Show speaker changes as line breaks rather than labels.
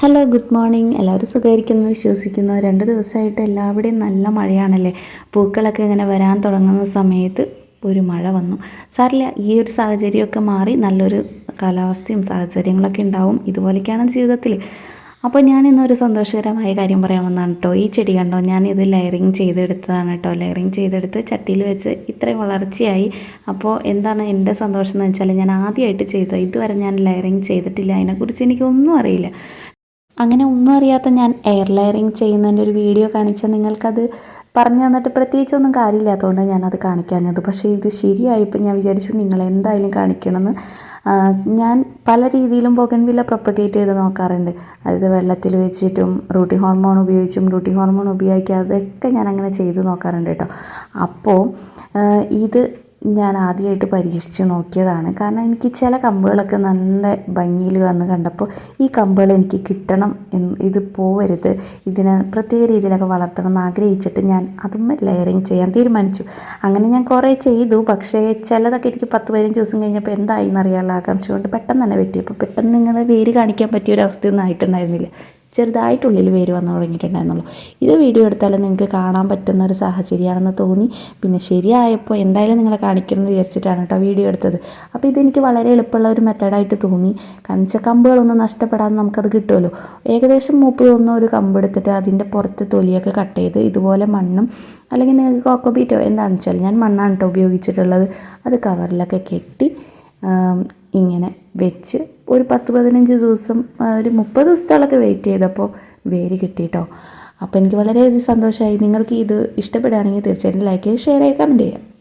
Hello good morning എല്ലാവരും സുഖമായിരിക്കുന്നു വിശ്വസിക്കുന്നു. രണ്ട് ദിവസമായിട്ട് എല്ലാവിടെയും നല്ല മഴയാണല്ലേ? പൂക്കളൊക്കെ ഇങ്ങനെ വരാൻ തുടങ്ങുന്ന സമയത്ത് ഒരു മഴ വന്നു. സാറില്ല ഈ ഒരു സാഹചര്യമൊക്കെ മാറി നല്ലൊരു കാലാവസ്ഥയും സാഹചര്യങ്ങളൊക്കെ ഉണ്ടാവും ഇതുപോലെയൊക്കെയാണ് ജീവിതത്തിൽ അപ്പോൾ ഞാൻ ഇന്നൊരു സന്തോഷകരമായ കാര്യം പറയാൻ വന്നതാണ് കേട്ടോ ഈ ചെടി കണ്ടോ? ഞാൻ ഇത് ലെയറിങ് ചെയ്തെടുത്തതാണ് കേട്ടോ ലെയറിങ് ചെയ്തെടുത്ത് ചട്ടിയിൽ വെച്ച് ഇത്രയും വളർച്ചയായി. അപ്പോൾ എന്താണ് എന്റെ സന്തോഷം എന്ന് വെച്ചാൽ ഞാൻ ആദ്യമായിട്ട് ചെയ്തത് ഇതുവരെ ഞാൻ ലെയറിങ് ചെയ്തിട്ടില്ല. അതിനെക്കുറിച്ച് എനിക്കൊന്നും അറിയില്ല. അങ്ങനെ ഒന്നും അറിയാത്ത ഞാൻ എയർ ലെയറിങ് ചെയ്യുന്നതിന്റെ ഒരു വീഡിയോ കാണിച്ചാൽ നിങ്ങൾക്കത് പറഞ്ഞു തന്നിട്ട് പ്രത്യേകിച്ചൊന്നും കാര്യമില്ലാത്തതുകൊണ്ട് ഞാനത് കാണിക്കാഞ്ഞത്. പക്ഷേ ഇത് ശരിയായപ്പോൾ ഞാൻ വിചാരിച്ചു നിങ്ങൾ എന്തായാലും കാണിക്കണമെന്ന്. ഞാൻ പല രീതിയിലും ബൊഗൻവില്ല പ്രൊപ്പഗേറ്റ് ചെയ്ത് നോക്കാറുണ്ട്. അതായത് വെള്ളത്തിൽ വെച്ചിട്ടും റൂട്ടി ഹോർമോൺ ഉപയോഗിച്ചും റൂട്ടി ഹോർമോൺ ഉപയോഗിക്കാതെ ഒക്കെ ഞാൻ അങ്ങനെ ചെയ്ത് നോക്കാറുണ്ട് കേട്ടോ. അപ്പോൾ ഇത് ഞാൻ ആദ്യമായിട്ട് പരീക്ഷിച്ച് നോക്കിയതാണ്. കാരണം എനിക്ക് ചില കമ്പുകളൊക്കെ നല്ല ഭംഗിയിൽ വന്ന് കണ്ടപ്പോൾ ഈ കമ്പുകൾ എനിക്ക് കിട്ടണം എന്ന് ഇത് പോവരുത് ഇതിനെ പ്രത്യേക രീതിയിലൊക്കെ വളർത്തണം എന്ന് ആഗ്രഹിച്ചിട്ട് ഞാൻ അതും ലെയറിങ് ചെയ്യാൻ തീരുമാനിച്ചു. അങ്ങനെ ഞാൻ കുറേ ചെയ്തു. പക്ഷേ ചിലതൊക്കെ എനിക്ക് പത്ത് പതിനഞ്ച് ദിവസം കഴിഞ്ഞപ്പോൾ എന്തായി എന്നറിയാനുള്ള ആകാംക്ഷ കൊണ്ട് പെട്ടെന്ന് തന്നെ വെട്ടിയപ്പോൾ പെട്ടെന്ന് നിങ്ങളെ വേര് കാണിക്കാൻ പറ്റിയ ഒരു അവസ്ഥയൊന്നും ആയിട്ടുണ്ടായിരുന്നില്ല. ചെറുതായിട്ടുള്ളിൽ വേര് വന്നു തുടങ്ങിയിട്ടുണ്ടായിരുന്നുള്ളൂ. ഇത് വീഡിയോ എടുത്താലും നിങ്ങൾക്ക് കാണാൻ പറ്റുന്ന ഒരു സാഹചര്യമാണെന്ന് തോന്നി. പിന്നെ ശരിയായപ്പോൾ എന്തായാലും നിങ്ങളെ കാണിക്കണം എന്ന് വിചാരിച്ചിട്ടാണ് കേട്ടോ വീഡിയോ എടുത്തത്. അപ്പോൾ ഇതെനിക്ക് വളരെ എളുപ്പമുള്ള ഒരു മെത്തേഡായിട്ട് തോന്നി. കഞ്ചക്കമ്പുകളൊന്നും നഷ്ടപ്പെടാതെ നമുക്കത് കിട്ടുമല്ലോ. ഏകദേശം മൂപ്പ് തോന്നുന്ന ഒരു കമ്പ് എടുത്തിട്ട് അതിന്റെ പുറത്ത് തൊലിയൊക്കെ കട്ട് ചെയ്ത് ഇതുപോലെ മണ്ണും അല്ലെങ്കിൽ നിങ്ങൾക്ക് കോക്കോബീറ്റോ എന്താണെന്ന് വെച്ചാൽ ഞാൻ മണ്ണാണ് കേട്ടോ ഉപയോഗിച്ചിട്ടുള്ളത്. അത് കവറിലൊക്കെ കെട്ടി ഇങ്ങനെ വെച്ച് ഒരു പത്ത് പതിനഞ്ച് ദിവസം ഒരു മുപ്പത് ദിവസത്തോളൊക്കെ വെയിറ്റ് ചെയ്തപ്പോൾ വേര് കിട്ടിയിട്ടോ അപ്പോൾ എനിക്ക് വളരെയധികം സന്തോഷമായി നിങ്ങൾക്ക് ഇത് ഇഷ്ടപ്പെടുകയാണെങ്കിൽ തീർച്ചയായിട്ടും ലൈക്ക് ചെയ്യുക ഷെയർ ചെയ്യുക കമന്റ് ചെയ്യുക